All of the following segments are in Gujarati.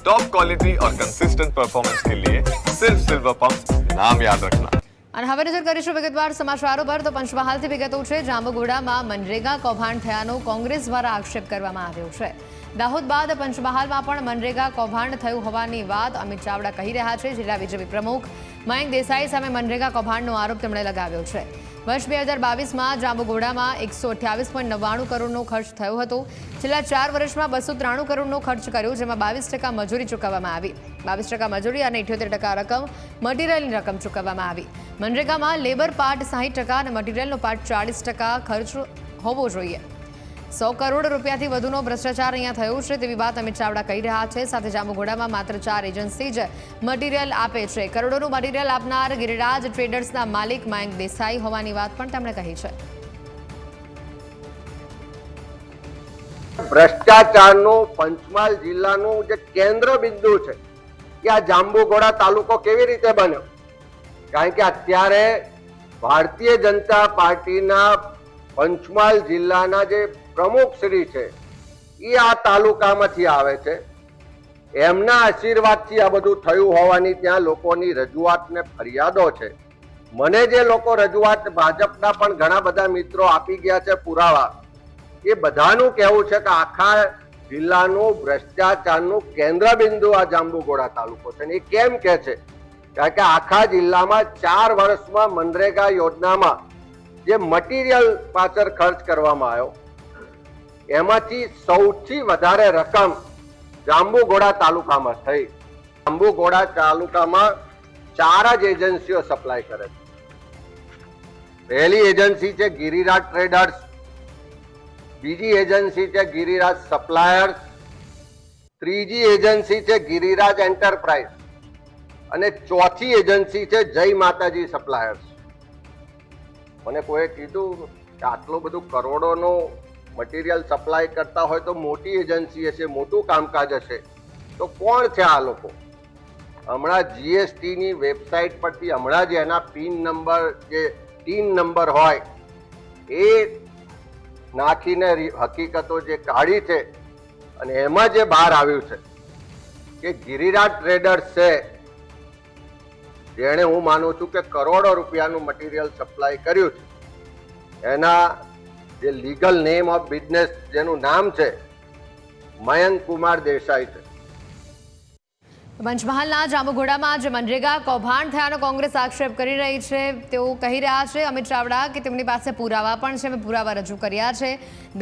टॉप क्वालिटी और कंसिस्टेंट परफॉर्मेंस के लिए सिर्फ सिल्वर पंप नाम याद रखना અને હવે નજર કરીશું વિગતવાર સમાચારો પર તો પંચમહાલથી વિગતો છે જાંબુઘોડામાં મનરેગા કૌભાંડ થયાનો કોંગ્રેસ દ્વારા આક્ષેપ કરવામાં આવ્યો છે દાહોદ બાદ પંચમહાલમાં પણ મનરેગા કૌભાંડ થયું હોવાની વાત અમિત ચાવડા કહી રહ્યા છે જિલ્લા બીજેપી પ્રમુખ મયંક દેસાઈ સામે મનરેગા કૌભાંડનો આરોપ તેમણે લગાવ્યો છે વર્ષ બે હજાર બાવીસમાં જાંબુઘોડામાં એકસો અઠ્યાવીસ પોઈન્ટ નવ્વાણું કરોડનો ખર્ચ થયો હતો. છેલ્લા ચાર વર્ષમાં બસો ત્રાણું કરોડનો ખર્ચ કર્યો, જેમાં બાવીસ ટકા મજૂરી ચૂકવવામાં આવી. બાવીસ ટકા મજૂરી અને ઇઠ્યોતેર ટકા રકમ મટીરિયલની રકમ ચૂકવવામાં આવી. મનરેગામાં લેબર પાર્ટ સાહીઠ ટકા અને મટીરિયલનો પાર્ટ ચાળીસ ટકા ખર્ચ હોવો જોઈએ. સો કરોડ રૂપિયાથી વધુનો ભ્રષ્ટાચાર અહીંયા થયો છે તેવી વાત અમિત ચાવડા કહી રહ્યા છે. સાથે જાંબુઘોડામાં માત્ર ચાર એજન્સી જ મટીરિયલ આપે છે. કરોડોનું મટીરિયલ આપનાર ગિરિરાજ ટ્રેડર્સના માલિક મયંક દેસાઈ હોવાની વાત પણ તેમણે કહી છે. ભ્રષ્ટાચારનું પંચમહાલ જિલ્લાનું જે કેન્દ્ર બિંદુ છે, કે આ જાંબુઘોડા તાલુકો કેવી રીતે બન્યો? કારણ કે અત્યારે ભારતીય જનતા પાર્ટીના પંચમહાલ જિલ્લાના જે પ્રમુખ શ્રી છે એ આ તાલુકામાંથી આવે છે. એમના આશીર્વાદથી આ બધું થયું હોવાની ત્યાં લોકોની રજૂઆત ને ફરિયાદો છે. મને જે લોકો રજૂઆત ભાજપના પણ ઘણા બધા મિત્રો આપી ગયા છે પુરાવા, એ બધાનું કહેવું છે કે આખા જિલ્લાનું ભ્રષ્ટાચારનું કેન્દ્ર બિંદુ આ જાંબુઘોડા તાલુકો છે. એ કેમ કે છે? કારણ કે આખા જિલ્લામાં ચાર વર્ષમાં મનરેગા યોજનામાં જે મટીરિયલ પાછળ ખર્ચ કરવામાં આવ્યો એમાંથી સૌથી વધારે રકમ જાંબુઘોડા તાલુકામાં થઈ. જાંબુઘોડા તાલુકામાં ચાર જ એજન્સીઓ સપ્લાય કરે છે. પહેલી એજન્સી છે ગિરિરાજ ટ્રેડર્સ, બીજી એજન્સી છે ગિરિરાજ સપ્લાયર્સ, ત્રીજી એજન્સી છે ગિરિરાજ એન્ટરપ્રાઇઝ અને ચોથી એજન્સી છે જય માતાજી સપ્લાયર્સ. મને કોઈ કીધું કે આટલું બધું કરોડોનો મટીરિયલ સપ્લાય કરતા હોય તો મોટી એજન્સી હશે, મોટું કામકાજ હશે. તો કોણ છે આ લોકો? હમણાં જીએસટીની વેબસાઇટ પરથી હમણાં જ એના પિન નંબર, જે ટીન નંબર હોય, એ નાખીને હકીકતો જે કાઢી છે અને એમાં જે બહાર આવ્યું છે કે ગિરિરાજ ટ્રેડર્સ છે, જેણે હું માનું છું કે કરોડો રૂપિયાનું મટીરિયલ સપ્લાય કર્યું છે. એના જે લીગલ નેમ ઓફ બિઝનેસ જેનું નામ છે મયંક કુમાર દેસાઈ છે. પંચમહાલના જાંબુઘોડામાં જે મનરેગા કૌભાંડ થયાનો કોંગ્રેસ આક્ષેપ કરી રહી છે. તેઓ કહી રહ્યા છે, અમિત ચાવડા, કે તેમની પાસે પુરાવા પણ છે, અમે પુરાવા રજૂ કર્યા છે.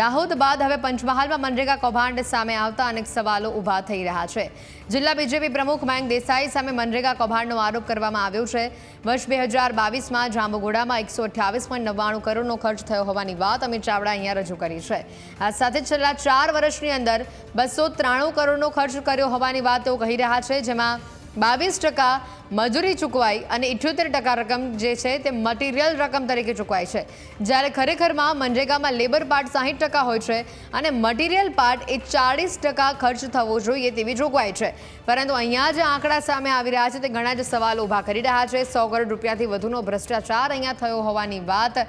દાહોદ બાદ હવે પંચમહાલમાં મનરેગા કૌભાંડ સામે આવતા અનેક સવાલો ઊભા થઈ રહ્યા છે. જિલ્લા બીજેપી પ્રમુખ મયંક દેસાઈ સામે મનરેગા કૌભાંડનો આરોપ કરવામાં આવ્યો છે. વર્ષ બે હજાર બાવીસમાં જાંબુઘોડામાં એકસો અઠ્યાવીસ પોઈન્ટ નવ્વાણું કરોડનો ખર્ચ થયો હોવાની વાત અમિત ચાવડા અહીંયા રજૂ કરી છે. આ સાથે છેલ્લા ચાર વર્ષની અંદર બસો ત્રાણું કરોડનો ખર્ચ કર્યો હોવાની વાત તેઓ કહી રહ્યા છે. જેમાં બાવીસ ટકા મજૂરી ચૂકવાઈ અને ઇઠ્યોતેર ટકા રકમ જે છે તે મટીરિયલ રકમ તરીકે ચૂકવાય છે. જ્યારે ખરેખરમાં મનરેગામાં લેબર પાર્ટ સાહીઠ ટકા હોય છે અને મટીરિયલ પાર્ટ એ ચાળીસ ટકા ખર્ચ થવો જોઈએ તેવી જોગવાઈ છે. પરંતુ અહીંયા જે આંકડા સામે આવી રહ્યા છે તે ઘણા જ સવાલો ઊભા કરી રહ્યા છે. સો કરોડ રૂપિયાથી વધુનો ભ્રષ્ટાચાર અહીંયા થયો હોવાની વાત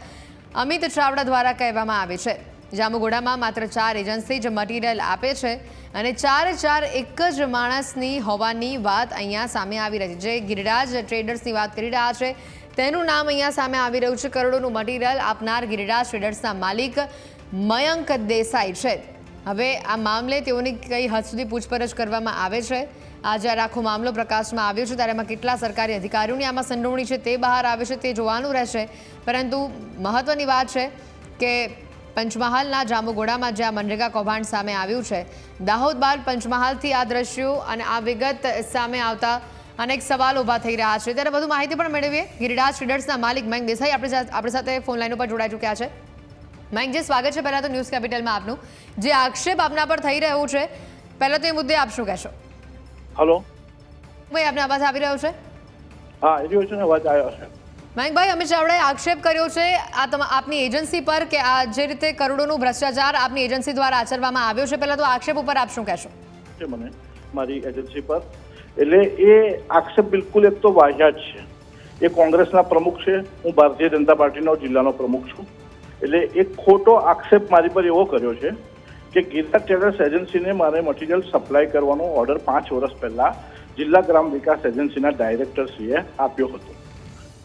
અમિત ચાવડા દ્વારા કહેવામાં આવે છે. જાંબુઘોડામાં માત્ર ચાર એજન્સી જ મટીરિયલ આપે છે અને ચાર ચાર એક જ માણસની હોવાની વાત અહીંયા સામે આવી રહી છે. જે ગિરિરાજ ટ્રેડર્સની વાત કરી રહ્યા છે, તેનું નામ અહીંયા સામે આવી રહ્યું છે. કરોડોનું મટીરિયલ આપનાર ગિરિરાજ ટ્રેડર્સના માલિક મયંક દેસાઈ છે. હવે આ મામલે તેઓની કઈ હદ સુધી પૂછપરછ કરવામાં આવે છે? આ જ્યારે આખો મામલો પ્રકાશમાં આવ્યો છે, ત્યારે એમાં કેટલા સરકારી અધિકારીઓની આમાં સંડોવણી છે તે બહાર આવે છે, તે જોવાનું રહેશે. પરંતુ મહત્વની વાત છે કે પંચમહાલના જાંબુઘોડામાં જે આ મનરેગા કૌભાંડ સામે આવ્યું છે. દાહોદ બાદ પંચમહાલથી આ દ્રશ્યો અને આ વિગત સામે આવતા અનેક સવાલ ઊભા થઈ રહ્યા છે. ત્યારે વધુ માહિતી પણ મેળવીએ. ગિરિરાજ ટ્રેડર્સના માલિક મયંક દેસાઈ આપણી આપણી સાથે ફોન લાઈન ઉપર જોડાઈ ચૂક્યા છે. મયંકજી સ્વાગત છે પહેલાં તો ન્યૂઝ કેપિટલમાં આપનું. જે આક્ષેપ આપના પર થઈ રહ્યો છે પહેલાં તો એ મુદ્દે આપ શું કહેશો? હલો ભાઈ આપને અવાજ આવી રહ્યો છે? હા એ રહ્યો છે ને અવાજ આવ્યો છે. મયંકભાઈ, અમિત ચાવડાએ આક્ષેપ કર્યો છે આ આપની એજન્સી પર કે આ જે રીતે કરોડોનું ભ્રષ્ટાચાર આપની એજન્સી દ્વારા આચરવામાં આવ્યો છે. પહેલાં તો આક્ષેપ ઉપર આપ શું કહેશો? છે મને, મારી એજન્સી પર. એટલે એ આક્ષેપ બિલકુલ એક તો વાહિયાત છે. એ કોંગ્રેસના પ્રમુખ છે. હું ભારતીય જનતા પાર્ટીનો જિલ્લાનો પ્રમુખ છું. એટલે એક ખોટો આક્ષેપ મારી પર એવો કર્યો છે કે ગીતા ટેલર્સ એજન્સીને મારે મટીરિયલ સપ્લાય કરવાનો ઓર્ડર પાંચ વર્ષ પહેલા જિલ્લા ગ્રામ વિકાસ એજન્સીના ડાયરેક્ટરશ્રીએ આપ્યો હતો.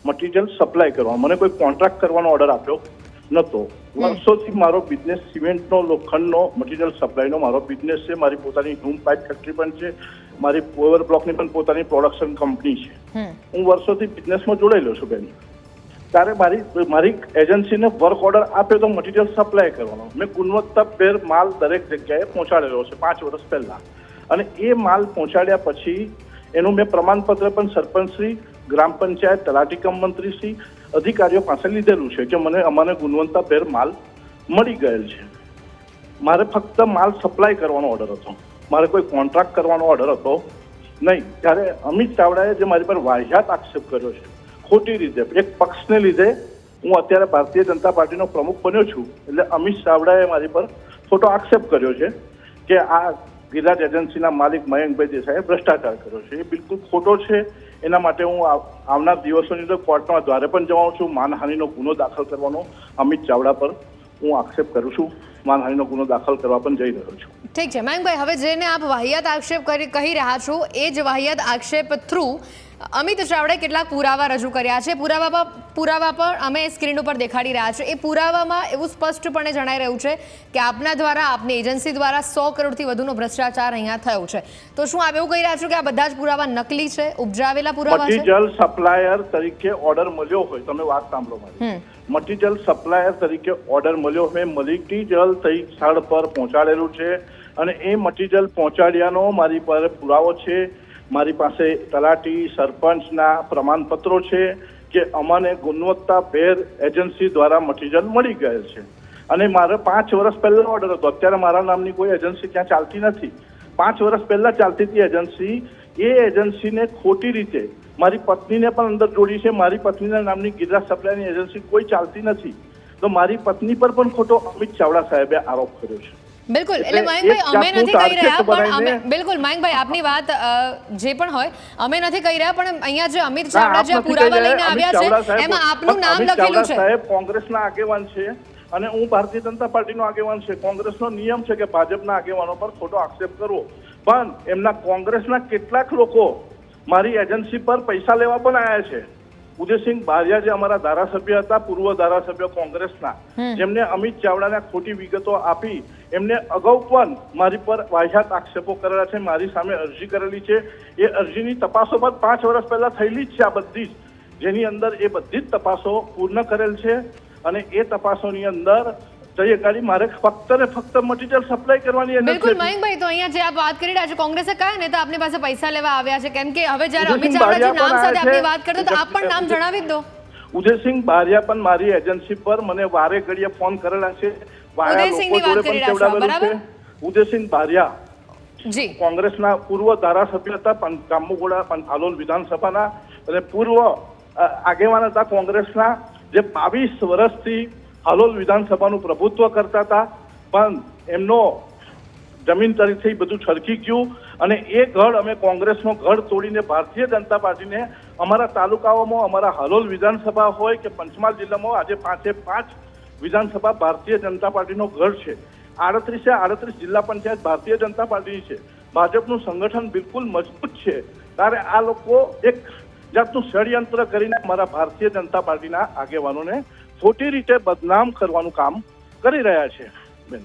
મટીરિયલ સપ્લાય કરવા. મને કોઈ કોન્ટ્રાક્ટ કરવાનો ઓર્ડર આપ્યો નહોતો વર્ષોથી મારો બિઝનેસ સિમેન્ટનો લોખંડનો મટીરિયલ સપ્લાયનો મારો બિઝનેસ છે મારી પોતાની ધૂમ પાઇપ ફેક્ટરી પણ છે મારી પોવર બ્લોકની પણ પોતાની પ્રોડક્શન કંપની છે. હું વર્ષોથી બિઝનેસમાં જોડાયેલો છું બેન. ત્યારે મારી મારી એજન્સીને વર્ક ઓર્ડર આપ્યો તો મટીરિયલ સપ્લાય કરવાનો. મેં ગુણવત્તાભેર માલ દરેક જગ્યાએ પહોંચાડેલો છે પાંચ વર્ષ પહેલાં. અને એ માલ પહોંચાડ્યા પછી એનું મેં પ્રમાણપત્ર પણ સરપંચશ્રી ગ્રામ પંચાયત તલાટી કમ મંત્રીશ્રી અધિકારીઓ પાસે લીધેલું છે કે મને અમને ગુણવત્તાભેર માલ મળી ગયેલ છે. મારે ફક્ત માલ સપ્લાય કરવાનો ઓર્ડર હતો. મારે કોઈ કોન્ટ્રાક્ટ કરવાનો ઓર્ડર હતો નહીં. ત્યારે અમિત ચાવડાએ જે મારી પર વાહિયાત આક્ષેપ કર્યો છે, ખોટી રીતે, એક પક્ષને લીધે હું અત્યારે ભારતીય જનતા પાર્ટીનો પ્રમુખ બન્યો છું, એટલે અમિત ચાવડાએ મારી પર ખોટો આક્ષેપ કર્યો છે કે આ ગિરાજ એજન્સીના માલિક મયંકભાઈ દેસાઈએ ભ્રષ્ટાચાર કર્યો છે. એ બિલકુલ ખોટો છે. એના માટે હું આવ- આવનાર દિવસોની અંદર કોર્ટમાં દ્વારે પણ જવાનું છું. માનહાનિનો ગુનો દાખલ કરવાનો અમિત ચાવડા પર હું આક્ષેપ કરું છું. માનહાનિનો ગુનો દાખલ કરવા પણ જઈ રહ્યો છું. ઠીક છે. મયંકભાઈ, હવે જેને આપ વાહિયાત આક્ષેપ કરી, કહી રહ્યા છો, એ જ વાહિયાત આક્ષેપ થ્રુ અમિત ચાવડાએ કેટલાક પુરાવા રજૂ કર્યા છે. પુરાવા પુરાવા પણ અમે સ્ક્રીન ઉપર દેખાડી રહ્યા છે. એ પુરાવામાં એવું સ્પષ્ટપણે જણાઈ રહ્યું છે કે આપના દ્વારા આપની એજન્સી દ્વારા સો કરોડથી વધુનો ભ્રષ્ટાચાર અહીંયા થયો છે. તો શું આપ એવું કહી રહ્યા છો કે આ બધા જ પુરાવા નકલી છે? ઉપજાવેલા પુરાવા છે? મટીરિયલ સપ્લાયર તરીકે ઓર્ડર મળ્યો હોય તમે વાત સાંભળો મારી. મટીરિયલ સપ્લાયર તરીકે ઓર્ડર મળ્યો હોય મટીરિયલ તઈ સ્થળ પર પહોંચાડેલું છે. અને એ મટીરિયલ પહોંચાડ્યાનો મારી પર પુરાવો છે. મારી પાસે તલાટી સરપંચના પ્રમાણપત્રો છે કે અમને ગુણવત્તાભેર એજન્સી દ્વારા મટીરિયલ મળી ગયેલ છે. અને મારે પાંચ વર્ષ પહેલાં ઓર્ડર હતો. અત્યારે મારા નામની કોઈ એજન્સી ત્યાં ચાલતી નથી. પાંચ વર્ષ પહેલાં ચાલતી હતી એજન્સી. એ એજન્સીને ખોટી રીતે મારી પત્નીને પણ અંદર જોડી છે. મારી પત્નીના નામની ગિરિરાજ સપ્લાયની એજન્સી કોઈ ચાલતી નથી. તો મારી પત્ની પર પણ ખોટો અમિત ચાવડા સાહેબે આરોપ કર્યો છે. બિલકુલ. એટલે મયંકભાઈ અમે નથી કહી રહ્યા પણ બિલકુલ મયંકભાઈ આપની વાત જે પણ હોય અમે નથી કહી રહ્યા પણ અહીંયા જે અમિત ચાવડા જે પુરાવા લઈને આવ્યા છે એમાં આપનું નામ લખેલું છે. સાહેબ કોંગ્રેસના આગેવાન છે અને હું ભારતીય જનતા પાર્ટીનો આગેવાન છે. કોંગ્રેસનો નિયમ છે કે ભાજપના આગેવાનો પર ખોટો આક્ષેપ કરવો. પણ એમના કોંગ્રેસના કેટલાક લોકો મારી એજન્સી પર પૈસા લેવા પણ આવ્યા છે. ઉદયસિંહ બારિયા જે અમારા ધારાસભ્ય હતા પૂર્વ ધારાસભ્ય કોંગ્રેસના જેમને અમિત ચાવડાને ખોટી વિગતો આપી એમને અગાઉ પણ મારી પર વાહિયાત આક્ષેપો કરેલા છે મારી સામે અરજી કરેલી છે. એ અરજીની તપાસો બાદ પાંચ વર્ષ પહેલા થયેલી જ છે આ બધી જ. જેની અંદર એ બધી જ તપાસો પૂર્ણ કરેલ છે અને એ તપાસોની અંદર જઈ અગાડી મારે ફક્ત ને ફક્ત મટીરિયલ સપ્લાય કરવાની બિલકુલ મયંકભાઈ તો અહીંયા જે આપ વાત કરી રહ્યા છો કોંગ્રેસે કયા નેતા આપની પાસે પૈસા લેવા આવ્યા છે? કેમ કે હવે જ્યારે અમિત ઉદયસિંહ ચાવડા જે બારિયા નામ સાથે આપની વાત કરતો તો આપ પણ નામ જણાવી દો. ઉદયસિંહ બારિયા પણ મારી એજન્સી પર મને વારે ઘડીએ ફોન કરેલા છે. વાયા ઉદયસિંહની લોકો વાત જોડે કરી પણ રહ્યા છો, કેવડાવેલું છે. ઉદયસિંહ બારિયા જી. કોંગ્રેસના પૂર્વ ધારાસભ્ય હતા કામુગોડા હાલોલ વિધાનસભાના. અને પૂર્વ આગેવાન હતા કોંગ્રેસના. જે બાવીસ વર્ષથી હાલોલ વિધાનસભાનું પ્રભુત્વ કરતા હતા, પણ એમનો જમીન તરીકે બધું છરકી ગયું અને એ ગઢ અમે કોંગ્રેસનો ગઢ તોડીને ભારતીય જનતા પાર્ટીને અમારા તાલુકાઓમાં, અમારા હાલોલ વિધાનસભા હોય કે પંચમહાલ જિલ્લામાં આજે પાંચે પાંચ વિધાનસભા ભારતીય જનતા પાર્ટીનો ગઢ છે. આડત્રીસે આડત્રીસ જિલ્લા પંચાયત ભારતીય જનતા પાર્ટીની છે. ભાજપનું સંગઠન બિલકુલ મજબૂત છે. ત્યારે આ લોકો એક જાતનું ષડયંત્ર કરીને અમારા ભારતીય જનતા પાર્ટીના આગેવાનોને ખોટી રીતે બદનામ કરવાનું કામ કરી રહ્યા છે બેન.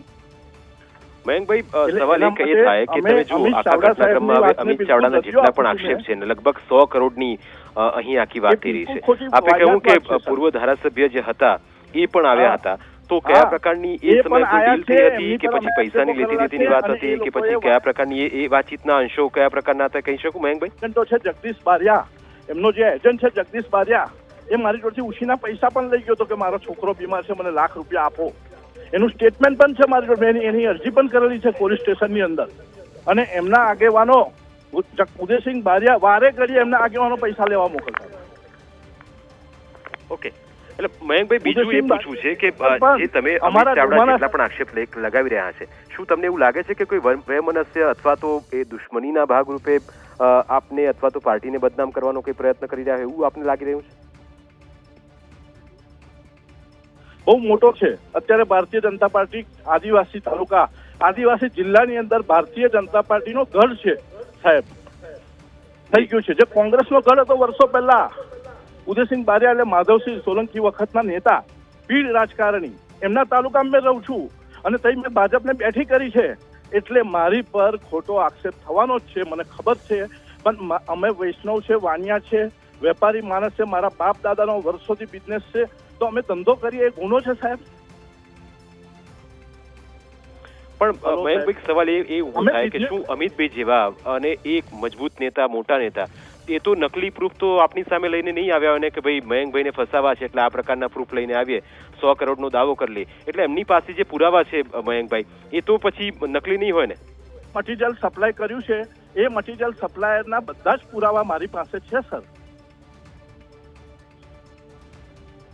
મયંકભાઈ સવાલ એક એ થાય કે તમે જો આખા ઘટનાક્રમમાં હવે અમિત ચાવડાના જેટલા પણ આક્ષેપ છે. ને લગભગ સો કરોડની અહીં આખી વાત થઈ રહી છે. આપે કહ્યું કે પૂર્વ ધારાસભ્ય જે હતા એ પણ આવ્યા હતા. તો કયા પ્રકારની એ સમયે કોઈ ડીલ થઈ હતી કે પછી પૈસાની લેતી દેતીની વાત હતી કે પછી કયા પ્રકારની એ- વાતચીતના અંશો કયા પ્રકારના હતા કહી શકું મયંકભાઈ? છે જગદીશ બારિયા. એમનો જે એજન્ટ છે જગદીશ બારિયા એ મારી જોડેથી ઉછીના પૈસા પણ લઈ ગયો હતો કે મારો છોકરો બીમાર છે મને લાખ રૂપિયા આપો. એનું સ્ટેટમેન્ટ પણ છે મારી જોડે એની એની અરજી પણ કરેલી છે પોલીસ સ્ટેશનની અંદર. અને એમના આગેવાનો ઉદયસિંહ બારિયા વારે ઘડીએ એમના આગેવાનો પૈસા લેવા મોકલતા ઓકે. એટલે મયંકભાઈ બીજું એ પૂછવું છે કે જે તમે અમારા ચાવડા પણ આક્ષેપ લે- લગાવી રહ્યા છે શું તમને એવું લાગે છે કે કોઈ વયમનસ્ય અથવા તો એ દુશ્મનીના ભાગરૂપે આપને અથવા તો પાર્ટીને બદનામ કરવાનો કોઈ પ્રયત્ન કરી રહ્યા એવું આપને લાગી રહ્યું છે? બહુ મોટો છે. અત્યારે ભારતીય જનતા પાર્ટી આદિવાસી તાલુકા, આદિવાસી જિલ્લાની અંદર ભારતીય જનતા પાર્ટીનો ગઢ છે, સાહેબ. થઈ ગયું છે. જે કોંગ્રેસનો ગઢ હતો વર્ષો પહેલા. ઉદયસિંહ બારિયા એટલે માધવસિંહ સોલંકી વખતના નેતા પીડ રાજકારણી. એમના તાલુકામાં મેં રહું છું. અને તઈ મેં ભાજપને બેઠી કરી છે. એટલે મારી પર ખોટો આક્ષેપ થવાનો જ છે. મને ખબર છે. પણ અમે વૈષ્ણવ છે, વાણિયા છે. વેપારી માણસ છે મારા બાપ દાદાનો વર્ષોથી બિઝનેસ છે તો અમે ધંધો કરીએ એ ગુનો છે સાહેબ? પણ એક સવાલ એ એ ઊભો થાય કે શું અમિતભાઈ જેવા અને એક મજબૂત નેતા મોટા નેતા એ તો નકલી પ્રૂફ તો આપની સામે લઈને નહીં આવ્યા હોય ને કે ભાઈ મયંકભાઈને ફસાવા છે એટલે આ પ્રકારના પ્રૂફ લઈને આવીએ સો કરોડનો દાવો કરી લે એટલે એમની પાસે જે પુરાવા છે મયંકભાઈ એ તો પછી નકલી નહીં હોય ને? મટીરિયલ સપ્લાય કર્યું છે એ મટીરિયલ સપ્લાયરના બધા જ પુરાવા મારી પાસે છે સર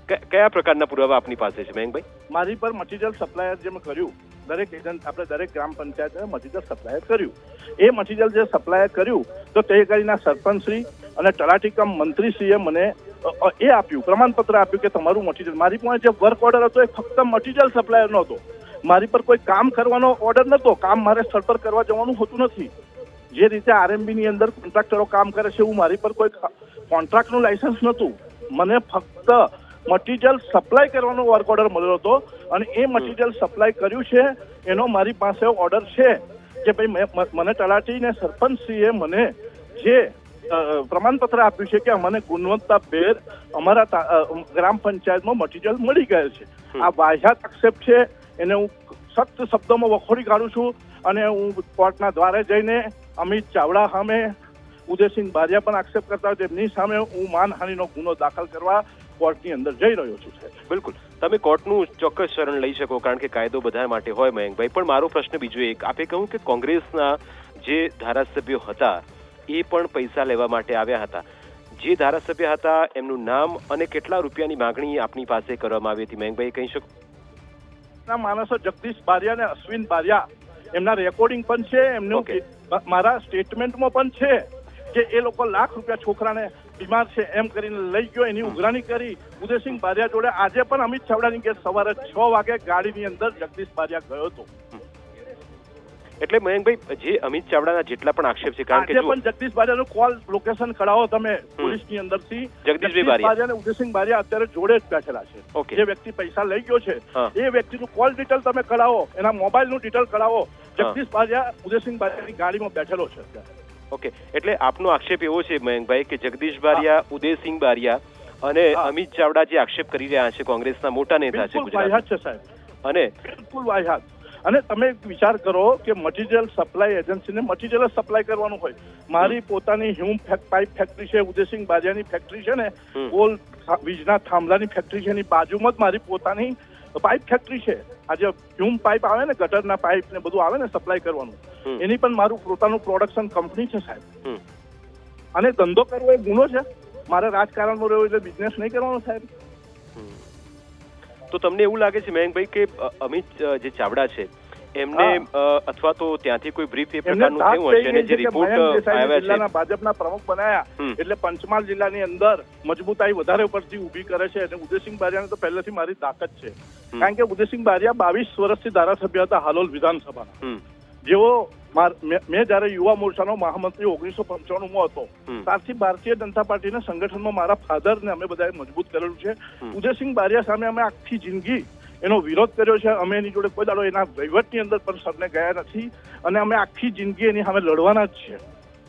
કયા પ્રકારના પુરાવા આપની પાસે છે મયંકભાઈ મારી પર મટીરિયલ સપ્લાયર જે મેં કર્યું, દરેક એજન્ટ, આપણે દરેક ગ્રામ પંચાયતે મટીરિયલ સપ્લાયર કર્યું. એ મટીરિયલ જે સપ્લાયર કર્યું, તો તે કરીના સરપંચશ્રી અને તલાટી કમ મંત્રીશ્રીએ મને એ આપ્યું, પ્રમાણપત્ર આપ્યું કે તમારું મટીરિયલ, મારી પાસે જે વર્ક ઓર્ડર હતો એ ફક્ત મટીરિયલ સપ્લાયરનો હતો મારી પર કોઈ કામ કરવાનો ઓર્ડર નહોતો, કામ મારે સ્થળ પર કરવા જવાનું હોતું નથી. જે રીતે આરએમબી ની અંદર કોન્ટ્રાક્ટરો કામ કરે છે એવું મારી પર કોઈ કોન્ટ્રાક્ટનું લાયસન્સ નહોતું. મને ફક્ત મટીરિયલ સપ્લાય કરવાનો વર્ક ઓર્ડર મળ્યો હતો અને એ મટીરિયલ સપ્લાય કર્યું છે એનો મારી પાસે ઓર્ડર છે કે ભાઈ મને તલાટી ને સરપંચશ્રીએ મને જે પ્રમાણપત્ર આપ્યું છે કે અમને ગુણવત્તા ભેર અમારા ગ્રામ પંચાયતમાં મટીરિયલ મળી ગયેલ છે. આ વાહિયાત આક્ષેપ છે એને હું સખ્ત શબ્દોમાં વખોડી કાઢું છું અને હું કોર્ટના દ્વારે જઈને અમિત ચાવડા સામે ઉદયસિંહ બારિયા પણ આક્ષેપ કરતા હોય તેમની સામે હું માનહાનિનો ગુનો દાખલ કરવા કોર્ટની અંદર જઈ રહ્યો છું બિલકુલ. તમે કોર્ટનું ચોક્કસ શરણ લઈ શકો કારણ કે કાયદો બધા માટે હોય મયંકભાઈ. પણ મારો પ્રશ્ન બીજો એક. આપે કહ્યું કે કોંગ્રેસના જે ધારાસભ્યો હતા એ પણ પૈસા લેવા માટે આવ્યા હતા. જે ધારાસભ્ય હતા એમનું નામ અને કેટલા રૂપિયાની માગણી આપની પાસે કરવામાં આવી હતી મયંકભાઈ કહી શકો? ના માણસો જગદીશ બારિયા અને અશ્વિન બારિયા. એમના રેકોર્ડિંગ પણ છે એમનું. મારા સ્ટેટમેન્ટમાં પણ છે. કે એ લોકો લાખ રૂપિયા છોકરાને બીમાર છે એમ કરીને લઈ ગયો એની ઉઘરાણી કરી. ઉદયસિંહ બારિયા જોડે આજે પણ અમિત ચાવડાની કે સવારે છ વાગે ગાડીની અંદર જગદીશ બારિયા ગયો હતો. એટલે મયંકભાઈ જે અમિત ચાવડાના જેટલા પણ આક્ષેપ છે કારણ કે જો પણ જગદીશ બારિયાનો કોલ લોકેશન કઢાવો તમે પોલીસની અંદરથી. જગદીશભાઈ બારિયા. અને ઉદયસિંહ બારિયા અત્યારે જોડે જ બેઠેલા છે. જે વ્યક્તિ પૈસા લઈ ગયો છે. એ વ્યક્તિનું કોલ ડિટેલ તમે કઢાવો એના મોબાઈલનું ડિટેલ કઢાવો. જગદીશ બારિયા ઉદયસિંહ બારિયાની ગાડીમાં બેઠેલો છે અત્યારે. ઓકે એટલે આપનો આક્ષેપ એવો છે મયંકભાઈ કે જગદીશ બારિયા ઉદયસિંહ બારિયા અને અમિત ચાવડા જે આક્ષેપ કરી રહ્યા છે કોંગ્રેસના મોટા નેતા છે ગુજરાત છે સાહેબ. અને બિલકુલ વાહિયાત. અને તમે વિચાર કરો કે મટીરિયલ સપ્લાય એજન્સીને મટીરિયલ સપ્લાય કરવાનું હોય. મારી પોતાની હ્યુમ પાઇપ ફેક્ટરી છે ઉદયસિંહ બારિયાની ફેક્ટરી છે ને. પોલ વીજના થાંભલાની ફેક્ટરી છે એની બાજુમાં જ મારી પોતાની પાઇપ ફેક્ટરી છે. આ જે હ્યુમ પાઇપ આવે ને ગટરના પાઇપ ને બધું આવે ને સપ્લાય કરવાનું. એની પણ મારું પોતાનું પ્રોડક્શન કંપની છે સાહેબ. અને ધંધો કરવો એ ગુનો છે. મારે રાજકારણમાં રહેવું એટલે બિઝનેસ નહીં કરવાનો સાહેબ. તો તમને એવું લાગે છે મયંકભાઈ કે અમિત જે ચાવડા છે એમને અથવા તો ત્યાંથી કોઈ બ્રીફ એ પ્રકારનું થયું હશે અને જે રિપોર્ટ આવ્યા છે. જિલ્લાના ભાજપના પ્રમુખ બનાયા એટલે પંચમહાલ જિલ્લાની અંદર મજબૂતાઈ વધારે ઉપરથી ઊભી કરે છે અને ઉદયસિંહ બારિયાને તો પહેલેથી મારી તાકાત છે. કારણ કે ઉદયસિંહ બારિયા બાવીસ વર્ષથી ધારાસભ્ય હતા હાલોલ વિધાનસભાના. જેઓ મેં મેં જયારે યુવા મોરચાનો મહામંત્રી ઓગણીસો પંચાણુંમાં હતો ત્યારથી ભારતીય જનતા પાર્ટીના સંગઠનમાં મારા ફાધરને અમે બધાએ મજબૂત કરેલું છે. ઉદયસિંહ બારિયા સામે અમે આખી જિંદગી એનો વિરોધ કર્યો છે. અમે એની જોડે કોઈ દાડો એના વહીવટની અંદર પણ સરને ગયા નથી અને અમે આખી જિંદગી એની સામે લડવાના જ છીએ.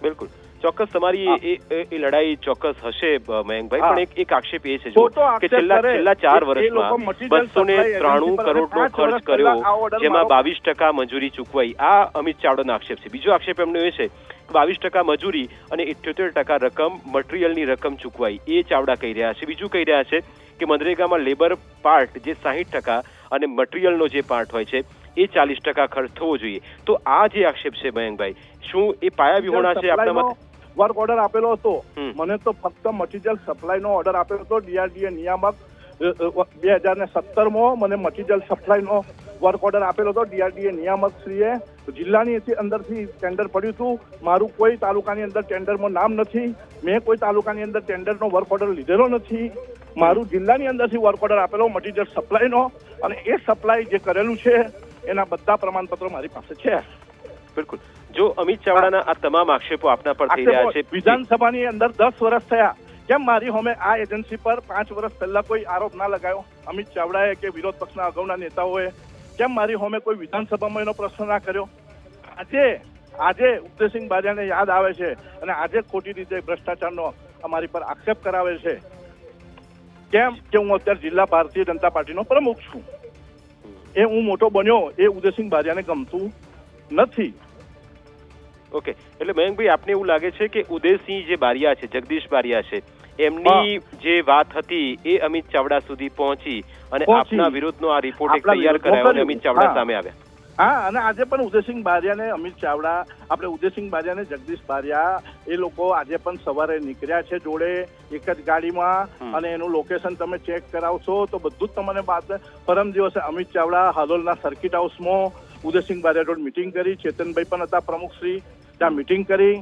બિલકુલ. ચોક્કસ તમારી એ લડાઈ ચોક્કસ હશે મયંકભાઈ પણ એક એક આક્ષેપ એ છે જો કે છેલ્લા છેલ્લા ચાર વર્ષમાં બસો ને ત્રાણું કરોડનો ખર્ચ કર્યો જેમાં બાવીસ ટકા મજૂરી ચૂકવાઈ. આ અમિત ચાવડાનો આક્ષેપ છે. બીજો આક્ષેપ એમનો એ છે કે બાવીસ ટકા મજૂરી અને ઇઠ્યોતેર ટકા રકમ મટીરિયલની રકમ ચૂકવાઈ. એ ચાવડા કહી રહ્યા છે. બીજું કહી રહ્યા છે કે મનરેગામાં લેબર પાર્ટ જે સાહીઠ ટકા અને મટીરિયલનો જે પાર્ટ હોય છે એ ચાલીસ ટકા ખર્ચ થવો જોઈએ. તો આ જે આક્ષેપ છે મયંકભાઈ શું એ પાયા વિહોણા છે આપણા વર્ક ઓર્ડર આપેલો હતો. મને તો ફક્ત મટીરિયલ સપ્લાયનો ઓર્ડર આપેલો હતો ડીઆરડીએ નિયામક બે હજાર ને સત્તરમાં મને મટીરિયલ સપ્લાયનો વર્ક ઓર્ડર આપેલો હતો ડીઆરડીએ નિયામક શ્રીએ જિલ્લાની અંદરથી ટેન્ડર પડ્યું હતું. મારું કોઈ તાલુકાની અંદર ટેન્ડરમાં નામ નથી. મેં કોઈ તાલુકાની અંદર ટેન્ડરનો વર્ક ઓર્ડર લીધેલો નથી. મારું જિલ્લાની અંદરથી વર્ક ઓર્ડર આપેલો મટીરિયલ સપ્લાયનો અને એ સપ્લાય જે કરેલું છે એના બધા પ્રમાણપત્રો મારી પાસે છે. બિલકુલ. જો અમિત ચાવડાના આ તમામ આક્ષેપો આપના પર થઈ રહ્યા છે વિધાનસભાની અંદર દસ વર્ષ થયા. કેમ મારી હોમે આ એજન્સી પર પાંચ વર્ષ પહેલા કોઈ આરોપ ના લગાયો. અમિત ચાવડાએ કે વિરોધ પક્ષના અગાઉના નેતાઓએ. કેમ મારી હોમે કોઈ વિધાનસભામાં એનો પ્રશ્ન ના કર્યો. આજે આજે ઉદયસિંહ બાજાને યાદ આવે છે અને આજે ખોટી રીતે ભ્રષ્ટાચારનો અમારી પર આક્ષેપ કરાવે છે. કેમ કે હું અત્યારે જિલ્લા ભારતીય જનતા પાર્ટીનો પ્રમુખ છું એ હું મોટો બન્યો એ ઉદયસિંહ બારિયાને ગમતું નથી ઓકે એટલે મયંકભાઈ આપને એવું લાગે છે કે ઉદયસિંહ જે બારિયા છે જગદીશ બારિયા છે એમની જે વાત હતી એ અમિત ચાવડા સુધી પહોંચી અને. આપના વિરોધનો આ રિપોર્ટ તૈયાર કરાયો અને અમિત ચાવડા સામે આવ્યા હા અને આજે પણ ઉદયસિંહ બારિયાને અમિત ચાવડા આપણે ઉદયસિંહ બારિયાને જગદીશ બારિયા એ લોકો આજે પણ સવારે નીકળ્યા છે જોડે એક જ ગાડીમાં. અને એનું લોકેશન તમે ચેક કરાવશો તો બધું જ તમને બાદ પરમ દિવસે અમિત ચાવડા હાલોલના સર્કિટ હાઉસમાં ઉદયસિંહ બારિયા રોડ મિટિંગ કરી. ચેતનભાઈ પણ હતા પ્રમુખશ્રી ત્યાં મિટિંગ કરી.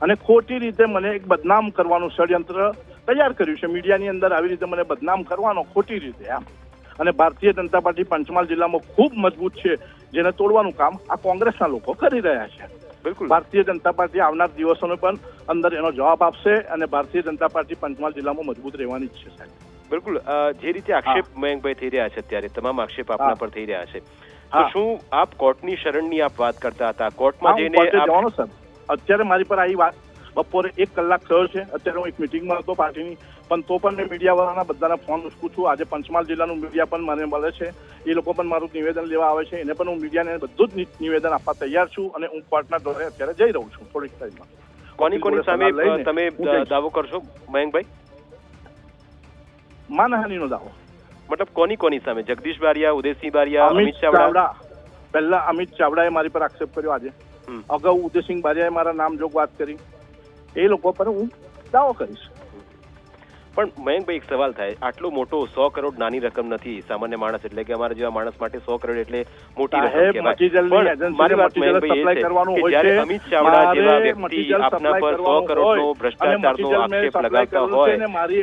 અને ખોટી રીતે મને એક બદનામ કરવાનું ષડયંત્ર તૈયાર કર્યું છે. મીડિયાની અંદર આવી રીતે મને બદનામ કરવાનો ખોટી રીતે આમ અને ભારતીય જનતા પાર્ટી પંચમહાલ જિલ્લામાં ખૂબ મજબૂત છે જેને તોડવાનું કામ આ કોંગ્રેસના લોકો કરી રહ્યા છે. બિલકુલ. ભારતીય જનતા પાર્ટી આવનાર દિવસોને પણ અંદર એનો જવાબ આપશે અને ભારતીય જનતા પાર્ટી પંચમહાલ જિલ્લામાં મજબૂત રહેવાની છે સાહેબ. બિલકુલ. જે રીતે આક્ષેપ મયંકભાઈ થઈ રહ્યા છે અત્યારે તમામ આક્ષેપ આપના પર થઈ રહ્યા છે. તો શું આપ કોર્ટની શરણની આપ વાત કરતા હતા? કોર્ટમાં જઈને અત્યારે મારી પર આવી વાત બપોરે એક કલાક થયો છે. અત્યારે હું એક મિટિંગમાં હતો પાર્ટીની. પણ તો પણ મેં મીડિયાવાળાના બધાના ફોન ઉચકું છું. આજે પંચમહાલ જિલ્લાનું મીડિયા પણ મને મળે છે. એ લોકો પણ મારું નિવેદન લેવા આવે છે. એને પણ હું મીડિયાને બધું જ નિ- નિવેદન આપવા તૈયાર છું અને હું કોર્ટના દોરે અત્યારે જઈ રહું છું. થોડીક ટાઈમમાં. કોની કોની સામે તમે. દાવો કરશો મયંકભાઈ? માનહાનિનો દાવો. મતલબ કોની કોની સામે? જગદીશ બારિયા ઉદયસિંહ બારિયા અમિત ચાવડા? પહેલા અમિત ચાવડાએ મારી પર આક્ષેપ કર્યો આજે. અગાઉ ઉદયસિંહ બારિયાએ મારા નામ જોગ વાત કરી. એ લોકો પર હું દાવો કરીશ. પણ મયંકભાઈ એક સવાલ થાય. આટલો મોટો સો કરોડ નાની રકમ નથી. સામાન્ય માણસ એટલે કે અમારા જેવા માણસ માટે સો કરોડ એટલે મોટી રકમ કહેવાય. અમિત ચાવડા જેવા વ્યક્તિ આપના પર સો કરોડ નો ભ્રષ્ટાચાર મેં આક્ષેપ લગાવતા હોય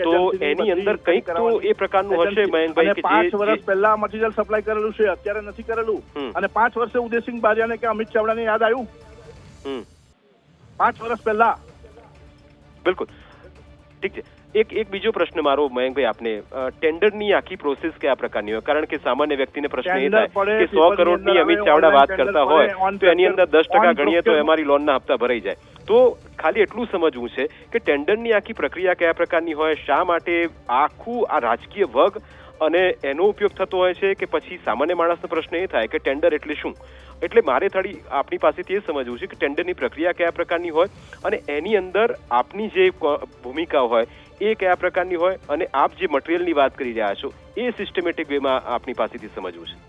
તો એની અંદર કંઈક તો એ પ્રકારનું હશે મયંકભાઈ કે પાંચ વર્ષ પહેલા મટીરિયલ સપ્લાય કરેલું છે અત્યારે નથી કરેલું. અને પાંચ વર્ષે ઉદયસિંહ બારિયાને કે અમિત ચાવડાને યાદ આવ્યું? પાંચ વર્ષ પહેલા બિલકુલ. ઠીક છે. એક એક બીજો પ્રશ્ન મારો મયંકભાઈ આપને. ટેન્ડરની આખી પ્રોસેસ કયા પ્રકારની હોય? કારણ કે સામાન્ય વ્યક્તિને પ્રશ્ન એ થાય કે સો કરોડની અમિત ચાવડા વાત કરતા હોય તો એની અંદર દસ ટકા ગણીએ તો. અમારી લોનના હપ્તા ભરાઈ જાય. તો ખાલી એટલું સમજવું છે કે ટેન્ડરની આખી પ્રક્રિયા કયા પ્રકારની હોય શા માટે આખું આ રાજકીય વર્ગ અને એનો ઉપયોગ થતો હોય છે કે પછી સામાન્ય માણસનો પ્રશ્ન એ થાય કે ટેન્ડર એટલે શું? એટલે મારે થોડી આપની પાસેથી એ સમજવું છે કે ટેન્ડરની પ્રક્રિયા કયા પ્રકારની હોય અને એની અંદર આપની જે ભૂમિકા હોય એ કયા પ્રકારની હોય અને આપ જે મટીરિયલની વાત કરી રહ્યા છો એ સિસ્ટમેટિક વેમાં આપની પાસેથી સમજવું છે.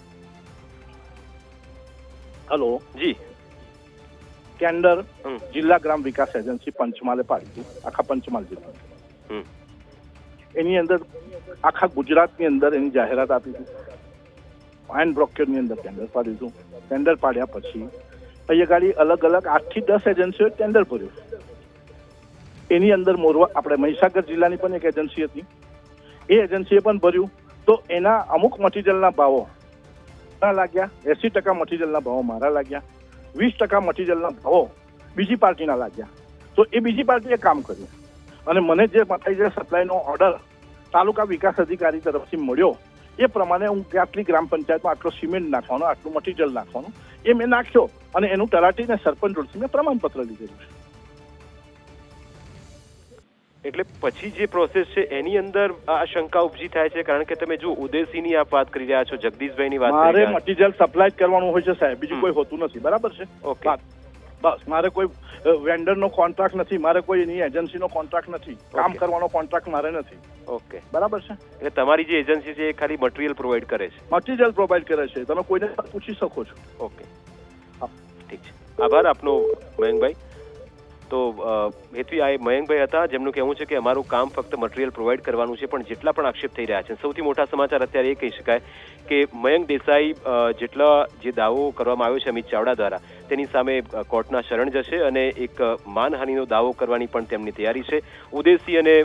હલો. જી. ટેન્ડર જિલ્લા ગ્રામ વિકાસ એજન્સી પંચમહાલે પાડી આખા પંચમહાલ જિલ્લા એની અંદર આખા ગુજરાતની અંદર એની જાહેરાત આપી હતી. વાઇન બ્રોક્યોરની અંદર ટેન્ડર પાડ્યું હતું. ટેન્ડર પાડ્યા પછી અહીંયા ગાડી અલગ અલગ આઠથી દસ એજન્સીઓએ ટેન્ડર ભર્યું. એની અંદર મોરવા આપણે મહીસાગર જિલ્લાની પણ એક એજન્સી હતી. એ એજન્સીએ પણ ભર્યું. તો એના અમુક મટીરિયલના ભાવો લાગ્યા. એસી ટકા મટીરિયલના ભાવો મારા લાગ્યા. વીસ ટકા મટીરિયલના ભાવો બીજી પાર્ટીના લાગ્યા. તો એ બીજી પાર્ટીએ કામ કર્યું. અને મને જે મટીરિયલ સપ્લાયનો ઓર્ડર તાલુકા વિકાસ અધિકારી તરફથી મળ્યો એ પ્રમાણે હું આટલી ગ્રામ પંચાયતમાં આટલો સિમેન્ટ નાખવાનો આટલું મટીરિયલ નાખવાનું એ મેં નાખ્યો અને એનું તલાટીને સરપંચ જોડથી મેં પ્રમાણપત્ર લીધેલું છે. એટલે પછી જે પ્રોસેસ છે એની અંદર આ શંકા ઉપજી થાય છે કારણ કે તમે જો ઉદયસિંહની આપ વાત કરી રહ્યા છો જગદીશભાઈની વાત મારે મટીરિયલ સપ્લાય કરવાનું હોય છે સાહેબ બીજું કોઈ હોતું નથી બરાબર છે? ઓકે. બસ મારે કોઈ વેન્ડરનો કોન્ટ્રાક્ટ નથી મારે કોઈ એની એજન્સીનો કોન્ટ્રાક્ટ નથી. કામ કરવાનો કોન્ટ્રાક્ટ મારે નથી. ઓકે બરાબર છે? એટલે તમારી જે એજન્સી છે એ ખાલી મટીરિયલ પ્રોવાઈડ કરે છે? મટીરિયલ પ્રોવાઈડ કરે છે. તમે કોઈને પૂછી શકો છો. ઓકે ઠીક છે. આભાર આપનો મયંકભાઈ. તો અ, હેતવી આ મયંકભાઈ હતા જેમનું કહેવું છે કે અમારું કામ ફક્ત મટીરિયલ પ્રોવાઈડ કરવાનું છે પણ જેટલા પણ આક્ષેપ થઈ રહ્યા છે. સૌથી મોટા સમાચાર અત્યારે એ કહી શકાય કે મયંક દેસાઈ જેટલા જે દાવો કરવામાં આવ્યો છે અમિત ચાવડા દ્વારા તેની સામે કોર્ટના શરણ જશે અને એક માનહાનિનો દાવો કરવાની પણ તેમની તૈયારી છે. ઉદેશી અને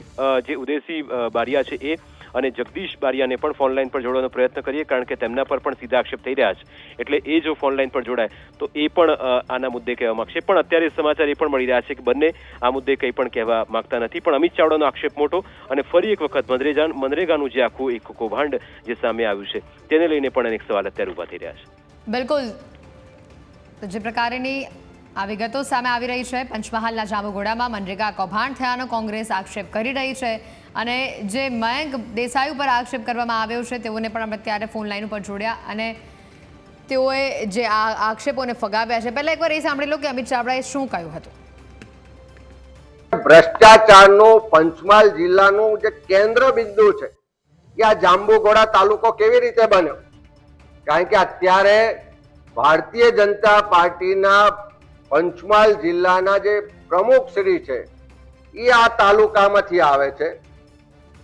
જે ઉદેશી બારિયા છે એ અને જગદીશ બારિયાને પણ ફોન લાઈન પર જોડવાનો પ્રયત્ન કરીએ, કારણ કે તેમના પર પણ સીધા આક્ષેપ થઈ રહ્યા છે. એટલે એ જો ફોન લાઈન પર જોડાય, તો એ પણ આના મુદ્દે કહેવા માંગશે. પણ અત્યારે સમાચાર એ પણ મળી રહ્યા છે કે બંને આ મુદ્દે કંઈ પણ કહેવા માંગતા નથી. પણ અમિત ચાવડાનો આક્ષેપ મોટો અને ફરી એક વખત મનરેગા મનરેગાનું જે આખું એક કૌભાંડ જે સામે આવ્યું છે, તેને લઈને પણ અનેક સવાલ અત્યારે ઊભા થઈ રહ્યા છે. બિલકુલ. જે પ્રકારની આ વિગતો સામે આવી રહી છે. પંચમહાલના જાંબુઘોડામાં મનરેગા કૌભાંડ થયાનો કોંગ્રેસ આક્ષેપ કરી રહી છે અને જે મયંક દેસાઈ ઉપર આક્ષેપ કરવામાં આવ્યો છે, તેઓને પણ અમે ત્યારે ફોન લાઈન ઉપર જોડ્યા અને તેઓએ જે આ આક્ષેપોને ફગાવ્યા છે. પહેલા એકવાર એ સાંભળી લો કે અમિત ચાવડાએ શું કહ્યું હતું. ભ્રષ્ટાચારનો પંચમહાલ જિલ્લાનું જે કેન્દ્ર બિંદુ છે કે આ જાંબુઘોડા તાલુકો કેવી રીતે બન્યો? કારણ કે અત્યારે ભારતીય જનતા પાર્ટીના પંચમહાલ જિલ્લાના જે પ્રમુખ શ્રી છે, એ આ તાલુકામાંથી આવે છે.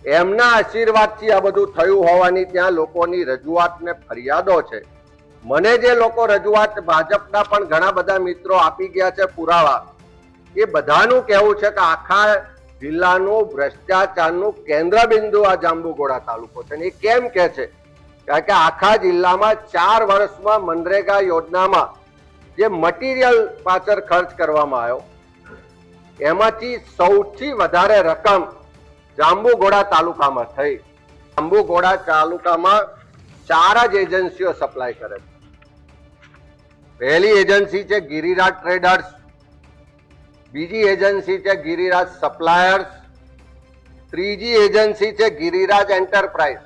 એમના આશીર્વાદથી આ બધું થયું હોવાની ત્યાં લોકોની રજૂઆત ને ફરિયાદો છે. મને જે લોકો રજૂઆત ભાજપના પણ ઘણા બધા મિત્રો આપી ગયા છે પુરાવા, એ બધાનું કહેવું છે કે આખા જિલ્લાનું ભ્રષ્ટાચારનું કેન્દ્ર બિંદુ આ જાંબુઘોડા તાલુકો છે. એ કેમ કે છે? કારણ કે આખા જિલ્લામાં ચાર વર્ષમાં મનરેગા યોજનામાં જે મટીરિયલ પાછળ ખર્ચ કરવામાં આવ્યો, એમાંથી સૌથી વધારે રકમ જાંબુઘોડા તાલુકામાં થઈ. જાંબુઘોડા તાલુકામાં ચાર જ એજન્સીઓ સપ્લાય કરે છે. પહેલી એજન્સી છે ગિરિરાજ ટ્રેડર્સ, બીજી એજન્સી છે ગિરિરાજ સપ્લાયર્સ, ત્રીજી એજન્સી છે ગિરિરાજ એન્ટરપ્રાઇઝ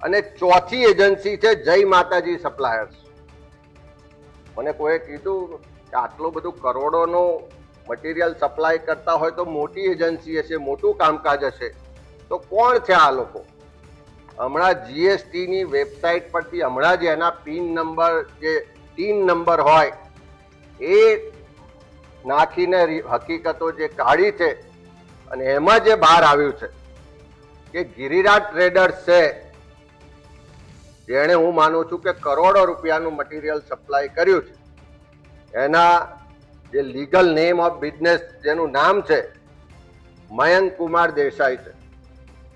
અને ચોથી એજન્સી છે જય માતાજી સપ્લાયર્સ. મને કોઈએ કીધું કે આટલું બધું કરોડોનું મટીરિયલ સપ્લાય કરતા હોય તો મોટી એજન્સી હશે, મોટું કામકાજ હશે. તો કોણ છે આ લોકો? હમણાં જીએસટીની વેબસાઇટ પરથી હમણાં જ એના પિન નંબર જે ટીન નંબર હોય, એ નાખીને હકીકતો જે કાઢી છે અને એમાં જે બહાર આવ્યું છે કે ગિરિરાજ ટ્રેડર્સ છે જેણે હું માનું છું કે કરોડો રૂપિયાનું મટીરિયલ સપ્લાય કર્યું છે. એના જે લીગલ નેમ ઓફ બિઝનેસ જેનું નામ છે, મયંક કુમાર દેસાઈ છે.